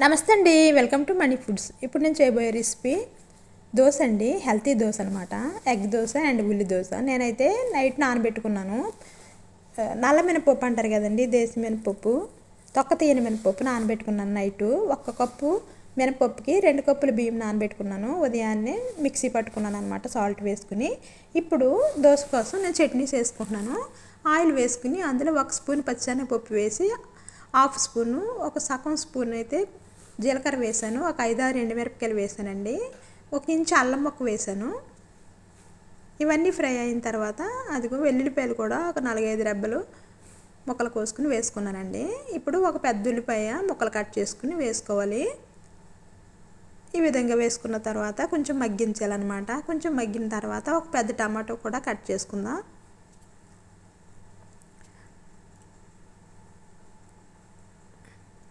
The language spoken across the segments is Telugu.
నమస్తే అండి. Welcome to Mani foods. ఇప్పుడు నేను చేయబోయే రెసిపీ దోశ అండి. హెల్తీ దోశ అనమాట ఎగ్ దోశ అండ్ ఉల్లి దోశ. నేనైతే నైట్ నానబెట్టుకున్నాను. నల్ల మినపప్పు అంటారు కదండి దేశీ మినపప్పు. తొక్క తీయని మినపప్పు నానబెట్టుకున్నాను నైటు. ఒక్క కప్పు మినపప్పుకి రెండు కప్పులు బియ్యం నానబెట్టుకున్నాను. ఉదయాన్నే మిక్సీ పట్టుకున్నాను అనమాట సాల్ట్ వేసుకుని. ఇప్పుడు దోశ కోసం నేను చట్నీస్ వేసుకుంటున్నాను ఆయిల్ వేసుకుని అందులో ఒక స్పూన్ పచ్చెనగపప్పు వేసి హాఫ్ స్పూను ఒక సగం స్పూన్ అయితే జీలకర్ర వేసాను ఒక ఐదారు ఎండుమిరపకాయలు వేసానండి ఒక ఇంచు అల్లం ముక్క వేసాను. ఇవన్నీ ఫ్రై అయిన తర్వాత అదిగో వెల్లుల్లిపాయలు కూడా ఒక నాలుగైదు రెబ్బలు ముక్కలు కోసుకుని వేసుకున్నానండి. ఇప్పుడు ఒక పెద్ద ఉల్లిపాయ ముక్కలు కట్ చేసుకుని వేసుకోవాలి. ఈ విధంగా వేసుకున్న తర్వాత కొంచెం మగ్గించాలన్నమాట. కొంచెం మగ్గిన తర్వాత ఒక పెద్ద టమాటో కూడా కట్ చేసుకుందాం.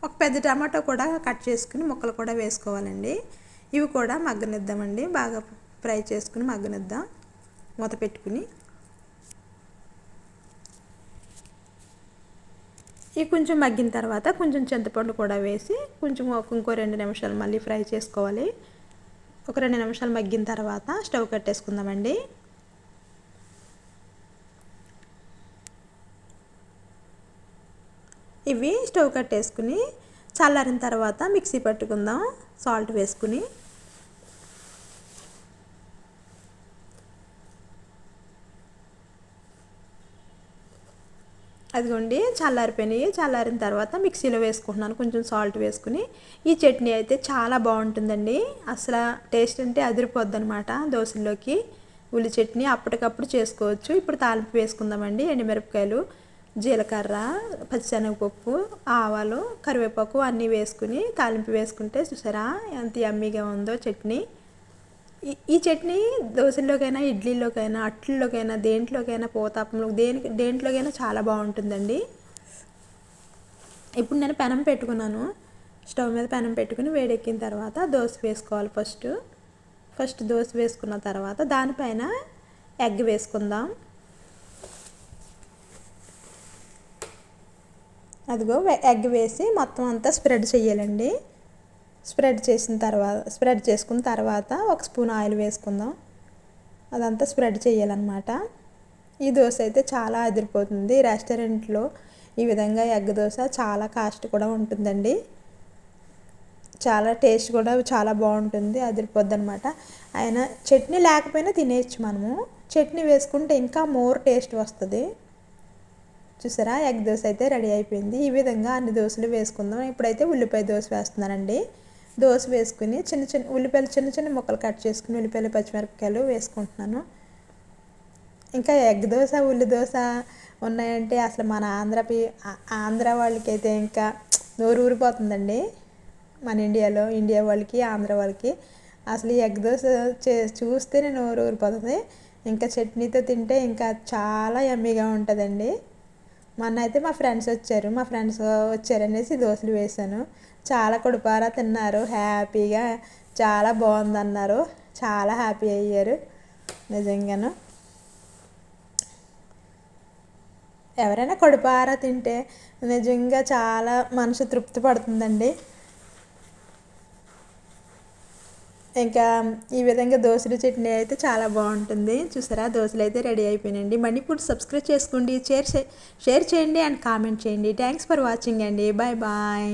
ఒక పెద్ద టమాటో కూడా కట్ చేసుకుని ముక్కలు కూడా వేసుకోవాలండి. ఇవి కూడా మగ్గనిద్దామండి. బాగా ఫ్రై చేసుకుని మగ్గనిద్దాం. మూత పెట్టుకుని. ఇవి కొంచెం మగ్గిన తర్వాత కొంచెం చింతపండు కూడా వేసి కొంచెం ఇంకో రెండు నిమిషాలు మళ్ళీ ఫ్రై చేసుకోవాలి. ఒక రెండు నిమిషాలు మగ్గిన తర్వాత స్టవ్ కట్టేసుకుందామండి. ఇవి స్టవ్ కట్టేసుకుని చల్లారిన తర్వాత మిక్సీ పట్టుకుందాం. సాల్ట్ వేసుకుని. అదిగోండి చల్లారిపోయినాయి. చల్లారిన తర్వాత మిక్సీలో వేసుకుంటున్నాను. కొంచెం సాల్ట్ వేసుకుని. ఈ చట్నీ అయితే చాలా బాగుంటుందండి. అసలు టేస్ట్ అంటే అదిరిపోద్ది అనమాట దోశల్లోకి. ఉల్లి చట్నీ అప్పటికప్పుడు చేసుకోవచ్చు. ఇప్పుడు తాలింపు వేసుకుందామండి ఎండుమిరపకాయలు. జీలకర్ర పచ్చిశనగపప్పు ఆవాలు కరివేపాకు అన్నీ వేసుకుని తాలింపు వేసుకుంటే చూసారా ఎంత యమ్మీగా ఉందో చట్నీ. ఈ ఈ చట్నీ దోశల్లోకైనా ఇడ్లీలోకైనా అట్లలోకైనా దేంట్లోకైనా పోతాపంలో దేనికి దేంట్లోకైనా చాలా బాగుంటుందండి. ఇప్పుడు నేను పెనం పెట్టుకున్నాను. స్టవ్ మీద పెనం పెట్టుకుని వేడెక్కిన తర్వాత దోశ వేసుకోవాలి ఫస్ట్. ఫస్ట్ దోశ వేసుకున్న తర్వాత దానిపైన ఎగ్ వేసుకుందాం. అదిగో ఎగ్ వేసి మొత్తం అంతా స్ప్రెడ్ చేయాలండి. స్ప్రెడ్ చేసిన తర్వాత స్ప్రెడ్ చేసుకున్న తర్వాత ఒక స్పూన్ ఆయిల్ వేసుకుందాం. అదంతా స్ప్రెడ్ చేయాలన్నమాట. ఈ దోశ అయితే చాలా అదిరిపోతుంది. రెస్టారెంట్లో ఈ విధంగా ఎగ్ దోశ చాలా కాస్ట్ కూడా ఉంటుందండి. చాలా టేస్ట్ కూడా చాలా బాగుంటుంది అదిరిపోద్ది అనమాట ఆయన చట్నీ లేకపోయినా తినేయచ్చు మనము. చట్నీ వేసుకుంటే ఇంకా మోర్ టేస్ట్ వస్తుంది. చూసారా? ఎగ్ దోశ అయితే రెడీ అయిపోయింది. ఈ విధంగా అన్ని దోశలు వేసుకుందాం. ఇప్పుడైతే ఉల్లిపాయ దోశ వేస్తున్నానండి. దోశ వేసుకుని చిన్న చిన్న ఉల్లిపాయలు చిన్న చిన్న ముక్కలు కట్ చేసుకుని ఉల్లిపాయలు పచ్చిమిరపకాయలు వేసుకుంటున్నాను. ఇంకా ఎగ్ దోశ ఉల్లి దోశ ఉన్నాయంటే అసలు మన ఆంధ్ర పి ఆంధ్ర వాళ్ళకైతే ఇంకా నోరు ఊరిపోతుందండి. మన ఇండియాలో ఇండియా వాళ్ళకి ఆంధ్ర వాళ్ళకి. అసలు ఈ ఎగ్ దోశ చే చూస్తేనే నోరు ఊరిపోతుంది. ఇంకా చట్నీతో తింటే ఇంకా చాలా ఎమ్మీగా ఉంటుందండి. మొన్న అయితే మా ఫ్రెండ్స్ వచ్చారు. మా ఫ్రెండ్స్ వచ్చారనేసి దోశలు వేశాను. చాలా కొడుపారా తిన్నారు. హ్యాపీగా చాలా బాగుందన్నారు. చాలా హ్యాపీ అయ్యారు. నిజంగాను. ఎవరైనా కొడుపారా తింటే నిజంగా చాలా మనసు తృప్తి పడుతుందండి. ఇంకా ఈ విధంగా దోశలు చట్నీ అయితే చాలా బాగుంటుంది. చూసారా? దోశలు అయితే రెడీ అయిపోయినాయండి. మనీ ఇప్పుడు సబ్స్క్రైబ్ చేసుకోండి షేర్ షేర్ చేయండి అండ్ కామెంట్ చేయండి. థ్యాంక్స్ ఫర్ వాచింగ్ అండి. Bye bye